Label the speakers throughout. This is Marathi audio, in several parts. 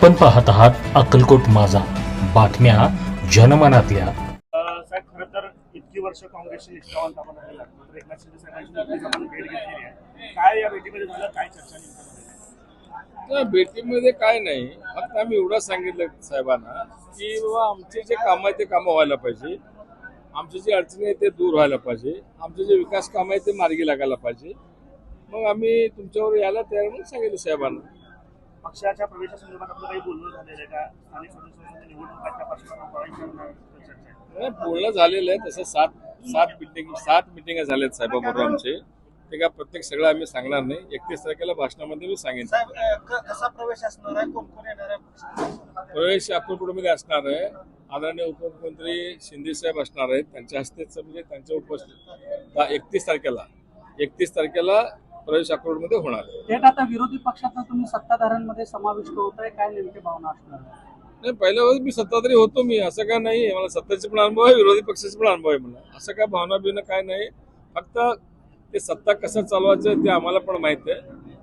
Speaker 1: आपण पाहत आहात अक्कलकोट माझा. बातम्या जनमनातल्या.
Speaker 2: साहेब खरं तर इतकी वर्ष काँग्रेसची निष्ठावंत आपण राहायला लागतो तर एकनाथ शिंदे साहेबांची नुकतीच आपण भेट घेतलेली आहे. काय या भेटीमध्ये झालं काय चर्चा नेमकं झाली?
Speaker 3: त्या भेटीमध्ये काय नाही. फक्त आम्ही एवढं सांगितलं साहेबांना की बाबा आमचे जे कामं आहेत ते कामं व्हायला पाहिजे. आमचे जे अडचणी आहेत ते दूर व्हायला पाहिजे. आमचे जे विकास कामं आहेत ते मार्गी लागायला पाहिजे. मग आम्ही तुमच्यावर यायला तयार म्हणून सांगितलं साहेबांना.
Speaker 2: पक्षाच्या प्रवेशासंदर्भात आपलं काही बोलणं झालेलं आहे का? स्थानिक स्वराज्य आहे.
Speaker 3: नाही, बोलणं झालेलं आहे. तसं सात सात मिटिंग सात मिटिंग झाल्यात साहेबाबरोबर आमचे ते काय प्रत्येक सगळं आम्ही सांगणार नाही. एकतीस तारखेला भाषणामध्ये मी सांगेन.
Speaker 4: कसा प्रवेश असणार आहे? कोण कोण येणार आहे? पक्षात?
Speaker 3: प्रवेश अक्कलकोटमध्ये असणार आहे. आदरणीय उपमुख्यमंत्री शिंदे साहेब असणार आहेत. त्यांच्या हस्तेच म्हणजे त्यांच्या उपस्थित एकतीस तारखेला. एकतीस तारखेला प्रवेश अक्कलकोटमध्ये होणार आहे.
Speaker 5: थेट आता विरोधी पक्षातनं तुम्ही सत्ताधाऱ्यांमध्ये समाविष्ट होत आहे काय नेमकी भावना असणार?
Speaker 3: नाही पहिल्या वेळेस मी सत्ताधारी होतो मी असं काय नाही. मला सत्ताचे पण अनुभव आहे विरोधी पक्षाचे पण अनुभव आहे मला. असं काय भावना बिवना काय नाही. फक्त ते सत्ता कसं चालवायचं ते आम्हाला पण माहीत आहे.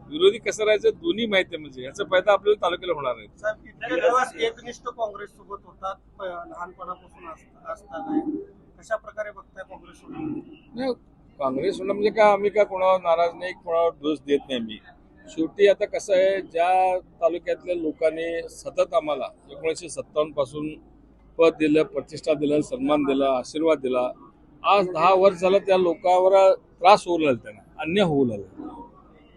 Speaker 3: विरोधी कसं राहायचं दोन्ही माहिती आहे म्हणजे. याचा फायदा आपल्याला तालुक्याला होणार आहे
Speaker 4: साहेब इतके दिवस एकनिष्ठ काँग्रेस सोबत होतात? प- लहानपणापासून अस- असताना. कशा प्रकारे बघताय काँग्रेस
Speaker 3: नाही काँग्रेस म्हणलं म्हणजे काय आम्ही काय कोणावर नाराज नाही कोणावर दोष देत नाही मी शेवटी आता कसं आहे ज्या तालुक्यातल्या लोकांनी सतत आम्हाला एकोणीसशे सत्तावन्नपासून पद दिलं प्रतिष्ठा दिलं सन्मान दिला आशीर्वाद दिला आज दहा वर्ष झालं त्या लोकांवर त्रास होऊ लागला त्यांना अन्याय होऊ लागला.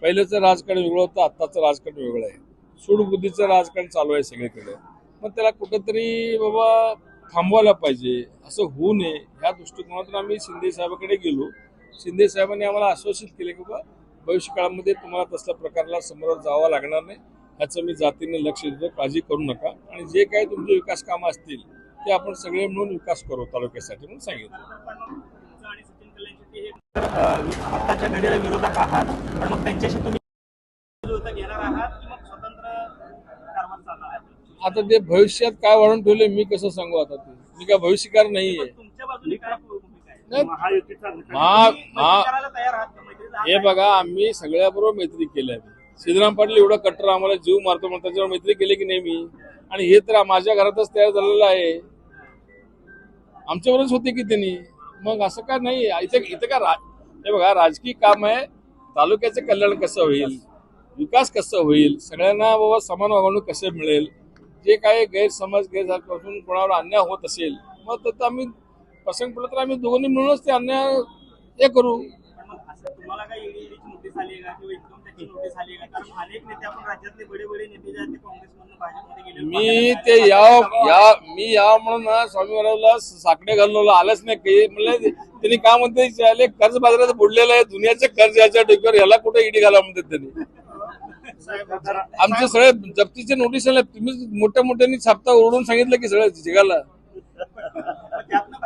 Speaker 3: पहिल्याचं राजकारण वेगळं होतं आत्ताचं राजकारण वेगळं आहे. सूडबुद्धीचं राजकारण चालू आहे सगळीकडे. मग त्याला कुठंतरी बाबा थांबवायला पाहिजे असं होऊ नये ह्या दृष्टिकोनातून आम्ही शिंदे साहेबाकडे गेलो. शिंदे साहेबांनी आम्हाला आश्वासित केले की बाबा भविष्य काळामध्ये तुम्हाला तसल्या प्रकारला समोर जावं लागणार नाही. ह्याचं मी जातीने लक्ष देतो काळजी करू नका. आणि जे काही तुमचे विकास कामं असतील ते आपण सगळे मिळून विकास करू तालुक्यासाठी म्हणून सांगितलं.
Speaker 2: हे विरोधक आहात मग त्यांच्याशी तुम्ही
Speaker 3: आता ते भविष्यात काय वाढून ठेवले मी कसं सांगू आता ते? मी काय भविष्यकार नाहीये. हे
Speaker 2: का?
Speaker 3: बघा आम्ही सगळ्याबरोबर मैत्री केली आहे. सिद्धराम पाटील एवढं कट्टर आम्हाला जीव मारतो म्हणून त्याच्यावर मैत्री केली की नाही मी? आणि हे तर माझ्या घरातच तयार झालेलं आहे. आमच्यावरच होते की त्यांनी? मग असं काय नाही. इथे इथे काय रा- हे बघा राजकीय काम आहे. तालुक्याचं कल्याण कसं होईल? विकास कसं होईल? सगळ्यांना बाबा समान वागणूक कसं मिळेल? जे काही गैरसमज गैरपासून कोणावर अन्याय होत असेल मग तर आम्ही प्रसंग पडला तर आम्ही दोघांनी मिळूनच ते अन्याय हे करू.
Speaker 2: पण मग असं तुम्हाला काही ईडीची नोटीस आली आहे का? किंवा इन्कम टॅक्सची नोटीस आली आहे का? कारण अनेक नेते आपण राज्यातले बडे बडे नेते जे आहेत ते काँग्रेसमधून भाजपमध्ये गेले
Speaker 3: मी ते याव या मी या म्हणून ना स्वामी महाराजला साकडे घाललो आलंच नाही. काही म्हणलं त्यांनी काय म्हणते? याले कर्ज बाजारात बुडलेलं आहे. दुनियाचं कर्ज याच्या डोक्यावर याला कुठे इडी घाला म्हणतात त्यांनी? आमचे सगळे जप्तीचे नोटीस आले. तुम्ही मोठ्या मोठ्यांनी छापता ओरडून सांगितलं की सगळं जगाला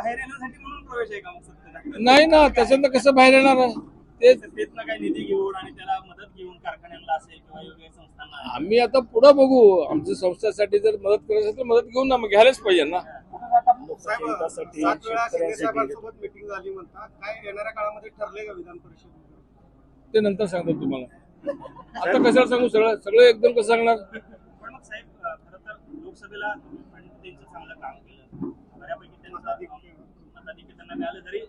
Speaker 2: बाहेर येण्यासाठी म्हणून प्रवेश आहे का मग
Speaker 3: नाही ना त्याच्यातनं कसं बाहेर येणार आहे? ते
Speaker 2: सत्तेतनं काही निधी घेऊन आणि त्याला मदत घेऊन कारखान्यांना असेल किंवा योग्य संस्थांना
Speaker 3: आम्ही आता पुढे बघू. आमच्या संस्थेसाठी जर मदत करायची असेल तर मदत घेऊन ना मग घ्यायलाच पाहिजे ना.
Speaker 4: साहेब
Speaker 2: हितासाठी,
Speaker 4: सात वेळा शिंदे
Speaker 2: शेतकऱ्यांसाठी
Speaker 4: साहेबांसोबत मिटिंग झाली म्हणता काय येणाऱ्या काळामध्ये ठरले का विधान परिषद?
Speaker 3: ते नंतर सांगतो तुम्हाला. आता कशाला सांगू? सगळं सगळं एकदम कसं सांगणार?
Speaker 2: पण मग साहेब अं, खरं तर लोकसभेला आणि त्यांचं चांगलं काम केलं. बऱ्यापैकी त्यांचं मताधिक्य त्यांना मिळालं जरी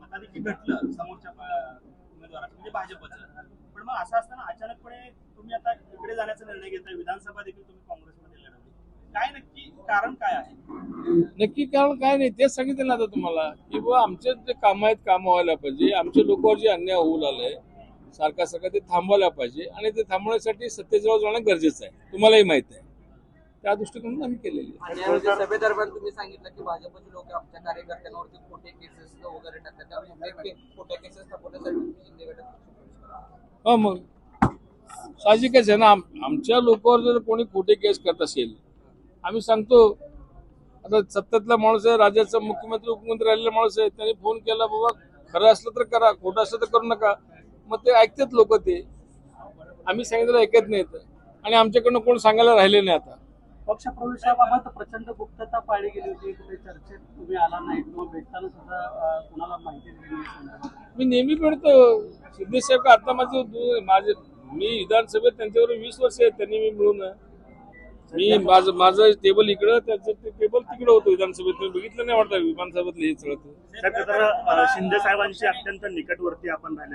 Speaker 2: मताधिक्य घटलं समोरच्या उमेदवाराचं म्हणजे भाजपचं. पण मग असं असताना अचानकपणे तुम्ही आता इकडे जाण्याचा निर्णय घेताय विधानसभा देखील तुम्ही काँग्रेसमध्ये लढवली. काय नक्की कारण काय आहे?
Speaker 3: नक्की कारण काय नाही तेच सांगितलं ना आता तुम्हाला की बुवा आमचे जे काम आहेत काम व्हायला पाहिजे. आमच्या लोकांवर जे अन्याय होऊ लागलाय सारखा सारखा ते थांबवायला पाहिजे. आणि ते थांबवण्यासाठी सत्तेजवळ जाणं गरजेचं आहे. तुम्हालाही माहीत आहे. त्या दृष्टिकोनातून आम्ही केलेली आहे.
Speaker 6: सभेदरम्यान तुम्ही सांगितलं की भाजपचे लोक आमच्या कार्यकर्त्यांवरती खोटे केसेस वगैरे टाकतात त्यामुळे ते खोटे केसेस.
Speaker 3: हा मग साहजिकच आहे ना आम- आमच्या लोकांवर जर कोणी खोटे केस करत असेल आम्ही सांगतो आता सत्तेतला माणूस आहे राज्याचा मुख्यमंत्री उपमुख्यमंत्री राहिलेला माणूस आहे त्यांनी फोन केला बाबा खरं असलं तर करा खोटं असलं तर करू नका मग ते ऐकतात लोक ते आम्ही सांगितलं ऐकत नाहीत आणि आमच्याकडनं कोण सांगायला राहिले नाही आता
Speaker 5: पक्ष प्रवेशाबाबत प्रचंड गुप्तता पाळली गेली होती. कुठे चर्चेत तुम्ही आला नाही किंवा भेटताना सुद्धा कुणाला माहिती दिली.
Speaker 3: मी नेहमी भेटतो. सिद्धेश साहेब का आता माझे माझे मी विधानसभेत त्यांच्यावर वीस वर्ष आहेत त्यांनी मी मिळून. मी माझं माझं टेबल इकडं त्याचं ते टेबल तिकडं होतं विधानसभेत. तुम्ही बघितलं नाही वाटतं विधानसभेतलं हे सगळं.
Speaker 7: अ, शिंदे साहेबांशी अत्यंत निकटवर्ती आपण राहिलेलो